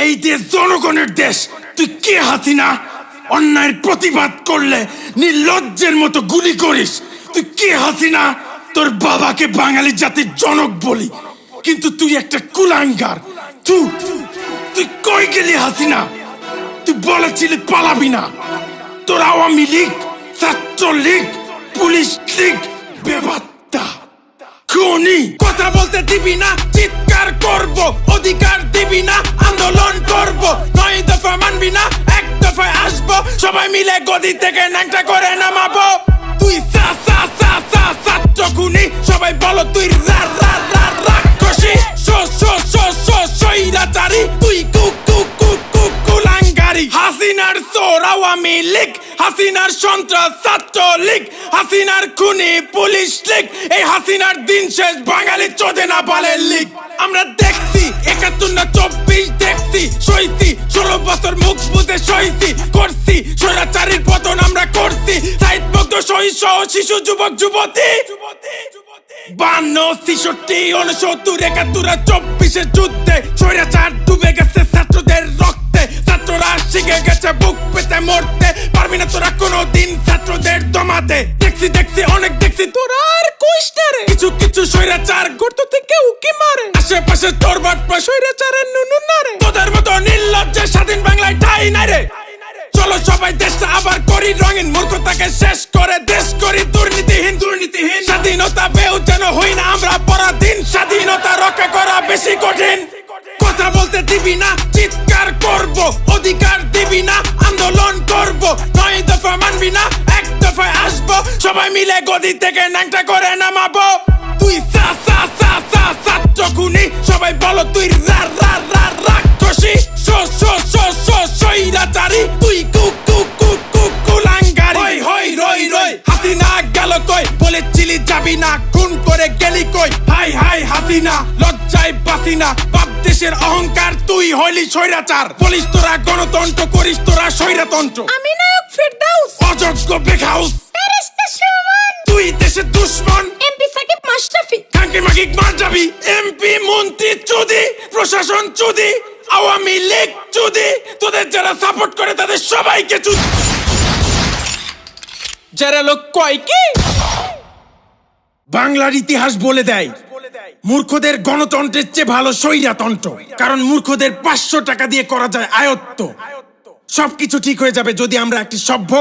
এই দেশ জনগণের দেশ। তুই কে, হাসিনা? অন্যায়ের প্রতিবাদ করলে নির্লজ্জের মতো গুলি করিস। তুই কে, হাসিনা? তোর বাবাকে বাঙালি জাতির জনক বলি। কিন্তু তুই একটা কুলাঙ্গার। তুই কই গেলি, হাসিনা? তুই বলেছিলি পালাবি না। তোর আওয়ামী লীগ ছাত্র লীগ পুলিশ লীগ বেবাত্তা। খুনি। কথা বলতে দিবি না, চিৎকার করব, অধিকার দিবি না। দফা মানবি না এক দফায় আসব সবাই মিলে গদি থেকে ন্যাংটা করে নামাবো আওয়ামী লীগ, হাসিনার সন্ত্রাস ছাত্র লীগ হাসিনার খুনি পুলিশ লীগ, এই হাসিনার দিন শেষ, বাঙালি চোদে না বলে লীগ। আমরা দেখছি, একাত্তর না চব্বিশ দেখছি, সইছি, ষোলো বছর মুখ বুঝে সইছি, করছি, স্বৈরাচারীর পতন আমরা করছি সাইড ভক্ত সহিষ্য শিশু, যুবক, যুবতী। বান্ন, ছিষট্টি উনসত্তর একাত্তর চব্বিশের যুদ্ধে স্বৈরাচার ডুবে গেছে ছাত্রদের রক্তে। শিখে গেছে, বুক পেতে মরতে পারবি না তোরা কোনোদিন ছাত্রদের দমাতে। দেখছি দেখছি, অনেক দেখছি, তোরা আর কইস রে। কিছু কিছু স্বৈরাচার গর্ত থেকে উকি মারে। আশেপাশে তোর বাটপা স্বৈরাচারের নুনু না রে। তোদের মতো নির্লজ্জে স্বাধীন বাংলায় ঠাই নাই রে। চলো সবাই দেশটা আবার করি, রঙিন মূর্খতাকে শেষ করে, দেশ করি, দুর্নীতিহীন দুর্নীতিহীন। স্বাধীনতা পেও যেন হই না, আমরা পরাধীন। স্বাধীনতা রক্ষা করা বেশি কঠিন। কথা বলতে দিবি না, চিৎকার করব, অধিকার দিবি না আন্দোলন করব নয় দফা মানবি না এক দফায় আসব। সবাই মিলে গদি থেকে ন্যাংটা করে নামাবো। তুই সা সা সা সা ছাত্র চকুনি, সবাই বলো তুই রা রা রা রাক্ষসী বলেছিলি যাবি না খুন করে গেলি কই? হাই হাই হাসিনা লজ্জায় বাসি না বাপ দেশের অহংকার তুই হইলি স্বৈরাচার। বলিস তোরা গণতন্ত্র করিস তোরা স্বৈরাতন্ত্র। আমি নায়ক ফেরদাউস। অযোগ্য বেখাউস তুই দেশের দুশ্মন। এমপি সাকিব মাশরাফি। কাঙ্কি মাকিক মার যাবি। এমপি মন্ত্রী চুদি প্রশাসন চুদি আওয়ামী লীগ চুদি তোদের যারা সাপোর্ট করে তাদের সবাইকে চুদি। যারা লোক কয় কি? বাংলার ইতিহাস বলে দেয়, মূর্খদের গণতন্ত্রের চেয়ে ভালো স্বৈরাতন্ত্র, কারণ মূর্খদের পাঁচশো টাকা দিয়ে করা যায় আয়ত্ত। সবকিছু ঠিক হয়ে যাবে যদি আমরা একটি সভ্য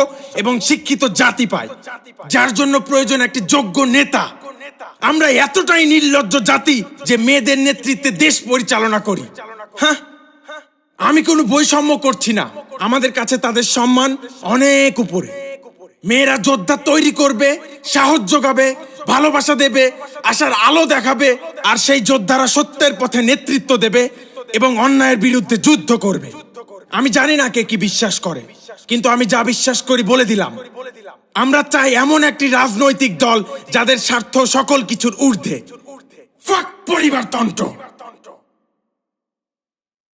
এবং শিক্ষিত জাতি পাই, যার জন্য প্রয়োজন একটি যোগ্য নেতা। আমরা এতটাই নির্লজ্জ জাতি যে মেয়েদের নেতৃত্বে দেশ পরিচালনা করি। হ্যাঁ আমি কোনো বৈষম্য করছি না। আমাদের কাছে তাদের সম্মান অনেক উপরে। মেয়েরা যোদ্ধা তৈরি করবে, সাহস যোগাবে ভালোবাসা দেবে, আশার আলো দেখাবে, আর সেই যোদ্ধারা সত্যের পথে নেতৃত্ব দেবে এবং অন্যায়ের বিরুদ্ধে যুদ্ধ করবে। আমি জানি না কে কি বিশ্বাস করে, কিন্তু আমি যা বিশ্বাস করি বলে দিলাম। আমরা চাই এমন একটি রাজনৈতিক দল যাদের স্বার্থ সকল কিছুর ঊর্ধ্বে। পরিবারতন্ত্র।